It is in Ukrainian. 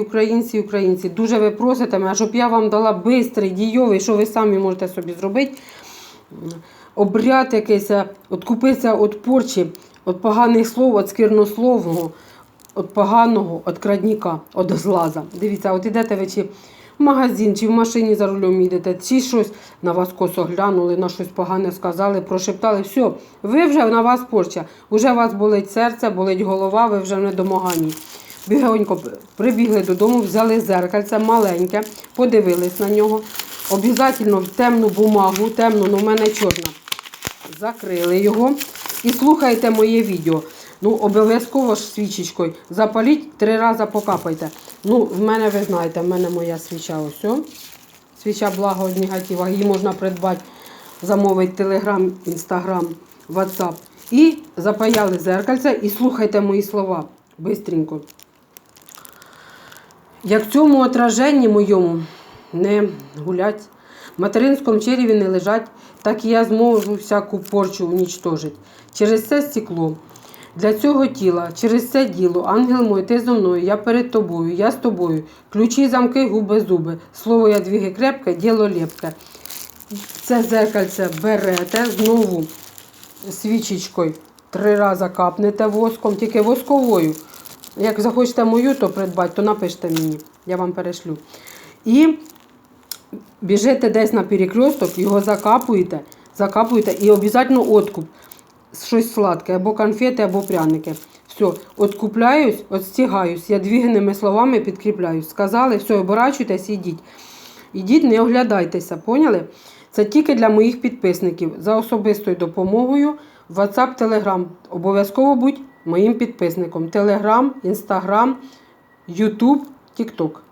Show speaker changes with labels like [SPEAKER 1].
[SPEAKER 1] Українці українці, дуже ви просите мене, щоб я вам дала бистрий, дійовий, що ви самі можете собі зробити. Обряд якийсь, відкупитися від порчі, від поганих слов, від сквернословного, від поганого, від крадніка, від злаза. Дивіться, от ідете ви чи в магазин, чи в машині за рулем їдете, чи щось на вас косо глянули, на щось погане сказали, прошептали. Все, ви вже на вас порча. Уже у вас болить серце, болить голова, ви вже в недомаганні. Бігонько прибігли додому, взяли зеркальце маленьке, подивились на нього. Обов'язково в темну бумагу, темну, ну в мене чорна. Закрили його і слухайте моє відео. Ну, обов'язково ж свічечкою. Запаліть, три рази покапайте. Ну, в мене, ви знаєте, в мене моя свіча ось. о. Свіча благо від негатива. Її можна придбати, замовити Телеграм, Інстаграм, Ватсап. І запаяли зеркальце і слухайте мої слова. Бистренько. Як в цьому отраженні моєму не гулять, в материнському череві не лежать, так і я зможу всяку порчу унічтожити. Через це стекло. Для цього тіла, через це діло, ангел мой, ти зо мною, я перед тобою, я з тобою. Ключі, замки, губи, зуби. Слово я двіги крепке, діло лепке. Це зеркальце берете, знову свічечкою три рази капнете воском, тільки восковою. Як захочете мою, то придбати, то напишіть мені, я вам перешлю. І біжите десь на перекресток, його закапуєте, закапуєте і обов'язково откуп. Щось сладке, або конфети, або пряники. Все, откупляюсь, отстігаюсь. Я двігними словами підкріпляюсь. Сказали, все, оборачуйтесь, ідіть. Ідіть, не оглядайтеся, поняли? Це тільки для моїх підписників. За особистою допомогою WhatsApp, Telegram. Обов'язково будь моїм підписником. Telegram, Instagram, YouTube, TikTok.